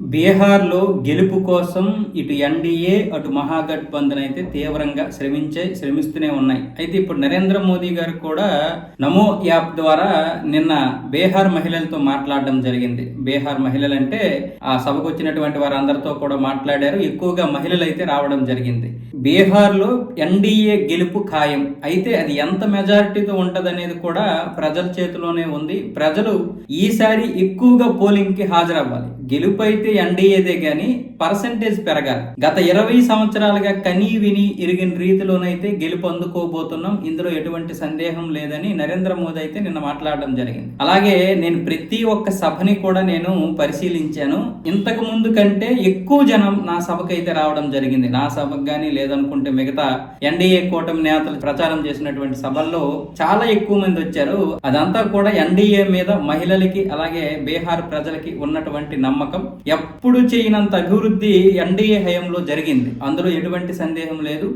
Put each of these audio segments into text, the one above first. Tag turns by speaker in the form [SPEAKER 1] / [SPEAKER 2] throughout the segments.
[SPEAKER 1] బీహార్లో గెలుపు కోసం ఇటు ఎన్డీఏ అటు మహాగఠబంధన్ అయితే తీవ్రంగా శ్రమించే శ్రమిస్తూనే ఉన్నాయి. అయితే ఇప్పుడు నరేంద్ర మోదీ గారు కూడా నమో యాప్ ద్వారా నిన్న బీహార్ మహిళలతో మాట్లాడడం జరిగింది. బీహార్ మహిళలు అంటే ఆ సభకు వచ్చినటువంటి వారందరితో కూడా మాట్లాడారు. ఎక్కువగా మహిళలు అయితే రావడం జరిగింది. బీహార్లో ఎన్డీఏ గెలుపు ఖాయం. అయితే అది ఎంత మెజారిటీతో ఉంటదనేది కూడా ప్రజల చేతిలోనే ఉంది. ప్రజలు ఈసారి ఎక్కువగా పోలింగ్కి హాజరవ్వాలి. గెలుపు అయితే ఎన్డీఏదే గాని పర్సంటేజ్ పెరగాలి. గత ఇరవై సంవత్సరాలుగా కనీ విని ఇరిగిన రీతిలోనైతే గెలుపు అందుకోబోతున్నాం ఇందులో ఎటువంటి సందేహం లేదని నరేంద్ర మోదీ అయితే నిన్న మాట్లాడడం జరిగింది. అలాగే నేను ప్రతి ఒక్క సభని కూడా నేను పరిశీలించాను. ఇంతకు ముందు కంటే ఎక్కువ జనం నా సభకు అయితే రావడం జరిగింది. నా సభకు కానీ లేదనుకుంటే మిగతా ఎన్డీఏ కూటమి నేతలు ప్రచారం చేసినటువంటి సభల్లో చాలా ఎక్కువ మంది వచ్చారు. అదంతా కూడా ఎన్డీఏ మీద మహిళలకి అలాగే బీహార్ ప్రజలకి ఉన్నటువంటి నమ్మకం. ఎప్పుడు చేయనంత అభివృద్ధి ఎన్డీఏ హయంలో జరిగింది. అందులో ఎటువంటి సందేహం లేదు.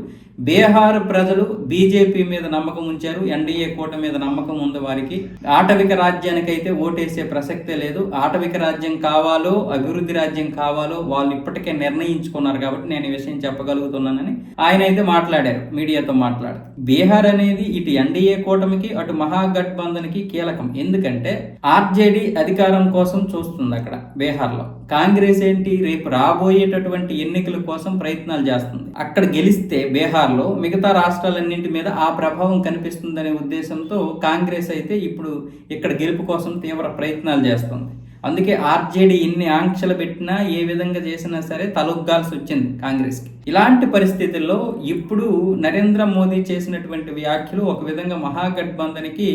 [SPEAKER 1] బీహార్ ప్రజలు బీజేపీ మీద నమ్మకం ఉంచారు ఎన్డీఏ కూట మీద నమ్మకం ఉంది వారికి. ఆటవిక రాజ్యానికైతే ఓటేసే ప్రసక్తే లేదు. ఆటవిక రాజ్యం కావాలో అభివృద్ధి రాజ్యం కావాలో వాళ్ళు ఇప్పటికే నిర్ణయించుకున్నారు కాబట్టి నేను ఈ విషయం చెప్పగలుగుతున్నానని ఆయన అయితే మాట్లాడారు మీడియాతో మాట్లాడు బీహార్ అనేది ఇటు ఎన్డీఏ కూటమికి అటు మహాగఠబంధన్కి కీలకం. ఎందుకంటే ఆర్జేడీ అధికారం కోసం చూస్తుంది అక్కడ బీహార్లో. కాంగ్రెస్ ఏంటి? రేపు రాబోయేటటువంటి ఎన్నికల కోసం ప్రయత్నాలు చేస్తుంది. అక్కడ గెలిస్తే బీహార్ బీహార్లో మిగతా రాష్ట్రాలన్నింటి మీద ఆ ప్రభావం కనిపిస్తుందనే ఉద్దేశంతో కాంగ్రెస్ అయితే ఇప్పుడు ఇక్కడ గెలుపు కోసం తీవ్ర ప్రయత్నాలు చేస్తుంది. అందుకే ఆర్జేడీ ఎన్ని ఆంక్షలు పెట్టినా ఏ విధంగా చేసినా సరే తలొగ్గాల్సి వచ్చింది కాంగ్రెస్కి. ఇలాంటి పరిస్థితుల్లో ఇప్పుడు నరేంద్ర మోదీ చేసినటువంటి వ్యాఖ్యలు ఒక విధంగా మహాగఠబంధన్కి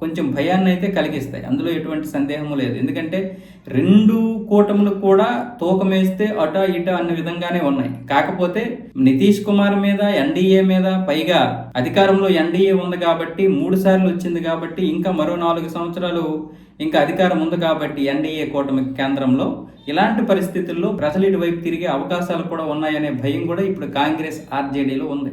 [SPEAKER 1] కొంచెం భయాన్ని అయితే కలిగిస్తాయి. అందులో ఎటువంటి సందేహము లేదు. ఎందుకంటే రెండు కూటములు కూడా తూకమేస్తే అట ఇట అన్న విధంగానే ఉన్నాయి. కాకపోతే నితీష్ కుమార్ మీద ఎన్డీఏ మీద పైగా అధికారంలో ఎన్డీఏ ఉంది కాబట్టి మూడు సార్లు వచ్చింది కాబట్టి ఇంకా మరో నాలుగు సంవత్సరాలు ఇంకా అధికారం ఉంది కాబట్టి ఎన్డీఏ కూటమి కేంద్రంలో ఇలాంటి పరిస్థితుల్లో ప్రజలు ఇటువైపు తిరిగే అవకాశాలు కూడా ఉన్నాయనే భయం కూడా ఇప్పుడు కాంగ్రెస్ ఆర్జేడీలో ఉంది.